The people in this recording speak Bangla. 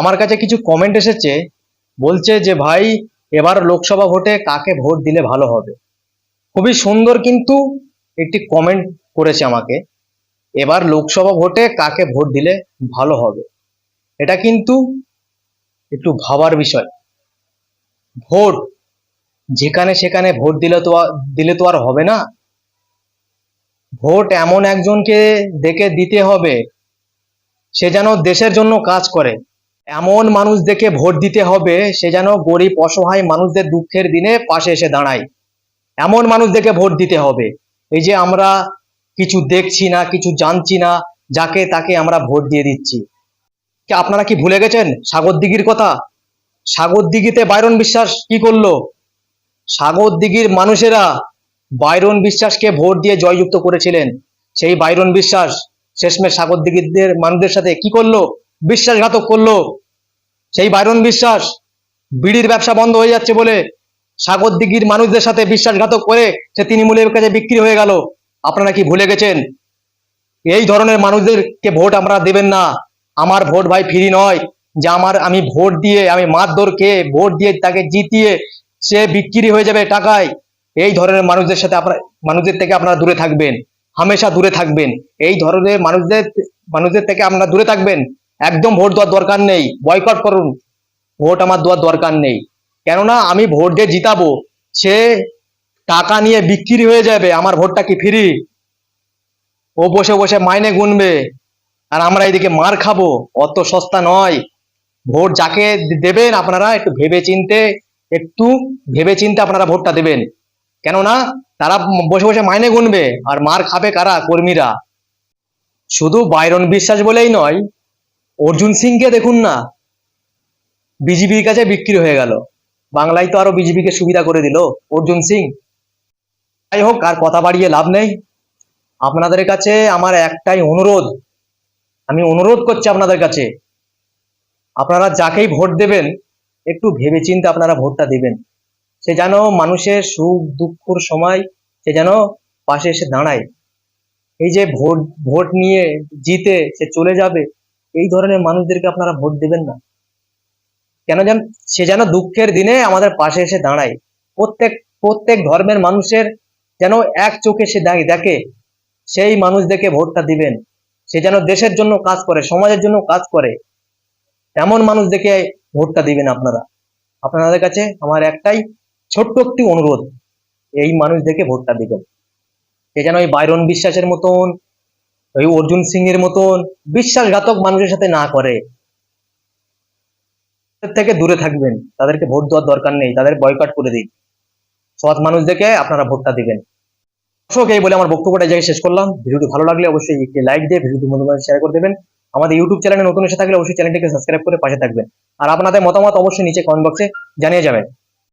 আমার কাছে কিছু কমেন্ট এসেছে, বলছে যে, ভাই, এবার লোকসভা ভোটে কাকে ভোট দিলে ভালো হবে? খুবই সুন্দর কিন্তু একটি কমেন্ট করেছে আমাকে, এবার লোকসভা ভোটে কাকে ভোট দিলে ভালো হবে? এটা কিন্তু একটু ভাবার বিষয়। ভোট, যেখানে সেখানে ভোট দিলে তো দিলে তো আর হবে না। ভোট এমন একজনকে দেখে দিতে হবে, সে যেন দেশের জন্য কাজ করে। এমন মানুষ দেখে ভোট দিতে হবে, সে যেন গরিব, অসহায় মানুষদের দুঃখের দিনে পাশে এসে দাঁড়ায়। এমন মানুষ দেখে ভোট দিতে হবে। এই যে আমরা কিছু দেখছি না, কিছু জানছি না, যাকে তাকে আমরা ভোট দিয়ে দিচ্ছি। কি, আপনারা কি ভুলে গেছেন সাগর দিঘির কথা? সাগর দিঘিতে বাইরন বিশ্বাস কি করল? সাগর দিঘির মানুষেরা বাইরন বিশ্বাসকে ভোট দিয়ে জয়যুক্ত করেছিলেন। সেই বাইরন বিশ্বাস শেষমেশ সাগর দিঘিদের মানুষদের সাথে কি করল? বিশ্বাসঘাতক করল। সেই বাইরন বিশ্বাস বিড়ির ব্যবসা বন্ধ হয়ে যাচ্ছে বলে সাগর দিঘির মানুষদের সাথে বিশ্বাসঘাতক করে সে তৃণমূলের কাছে বিক্রি হয়ে গেল। আপনারা কি ভুলে গেছেন? এই ধরনের মানুষদেরকে ভোট আমরা দেবেন না। আমার ভোট ভাই ফ্রি নয়। যে আমার আমি ভোট দিয়ে, আমি মারধর খেয়ে, ভোট দিয়ে তাকে জিতিয়ে সে বিক্রি হয়ে যাবে টাকায়, এই ধরনের মানুষদের সাথে আপনার, মানুষদের থেকে আপনারা দূরে থাকবেন। হামেশা দূরে থাকবেন। এই ধরনের মানুষদের মানুষদের থেকে আপনারা দূরে থাকবেন। একদম ভোট দেওয়ার দরকার নেই। বয়কট করুন। ভোট আমার দেওয়ার দরকার নেই। কেননা আমি ভোট দিয়ে জিতাবো। সে টাকা নিয়ে বিক্রি হয়ে যাবে। আমার ভোটটা কি ফ্রি ও বসে বসে মাইনে গুনবে। আর আমরা এদিকে মার খাব। অত সস্তা নয়। ভোট যাকে দেবেন আপনারা একটু ভেবে চিনতে একটু ভেবে চিনতে আপনারা ভোটটা দেবেন। কেননা তারা বসে বসে মাইনে গুনবে। আর মার খাবে কারা? কর্মীরা। শুধু বাইরন বিশ্বাস বলেই নয় অর্জুন সিংকে দেখুন না। বিজেপির কাছে বিক্রি হয়ে গেল। বাংলায় তো আরও বিজেপিকে সুবিধা করে দিল। অর্জুন সিং, যাই হোক, আর কথা বাড়িয়ে লাভ নেই। আপনাদের কাছে আমার একটাই অনুরোধ। আমি অনুরোধ করছি আপনাদের কাছে, আপনারা যাকেই ভোট দেবেন, একটু ভেবেচিন্তে আপনারা ভোটটা দিবেন। সে যেন মানুষের সুখ দুঃখর সময় সে যেন পাশে এসে দাঁড়ায়। এই যে ভোট ভোট নিয়ে জিতে সে চলে যাবে এই ধরনের মানুষদেরকে আপনারা ভোট দেবেন না। কেন যেন, সে যেন দুঃখের দিনে আমাদের পাশে এসে দাঁড়ায়। প্রত্যেক প্রত্যেক ধর্মের মানুষের যেন এক চোখে সে দেখে, সেই মানুষ দেখে ভোটটা দিবেন। সে যেন দেশের জন্য কাজ করে, সমাজের জন্য কাজ করে। এমন মানুষ দেখে ভোটটা দিবেন আপনারা। আপনাদের কাছে আমার একটাই ছোট্ট একটি অনুরোধ, এই মানুষ দেখে ভোটটা দিবেন। সে যেন ওই বাইরন বিশ্বাসের মতন ওই অর্জুন সিং এর মতন বিশ্বাসঘাতক মানুষের সাথে না করে। থেকে দূরে থাকবেন, তাদেরকে ভোট দেওয়ার দরকার নেই, তাদের বয়কট করে দিন। সৎ মানুষ দেখে আপনারা ভোটটা দিবেন। দর্শক, এই বলে আমার বক্তব্যটা জায়গায় শেষ করলাম। ভিডিওটি ভালো লাগলে অবশ্যই একটি লাইক দিয়ে ভিডিওটি বন্ধুদের শেয়ার করে দেবেন। আমাদের ইউটিউব চ্যানেলে নতুন এসে থাকলে অবশ্যই চ্যানেলটিকে সাবস্ক্রাইব করে পাশে থাকবেন। আর আপনাদের মতামত অবশ্যই নিচে কমেন্ট বক্সে জানিয়ে যাবেন।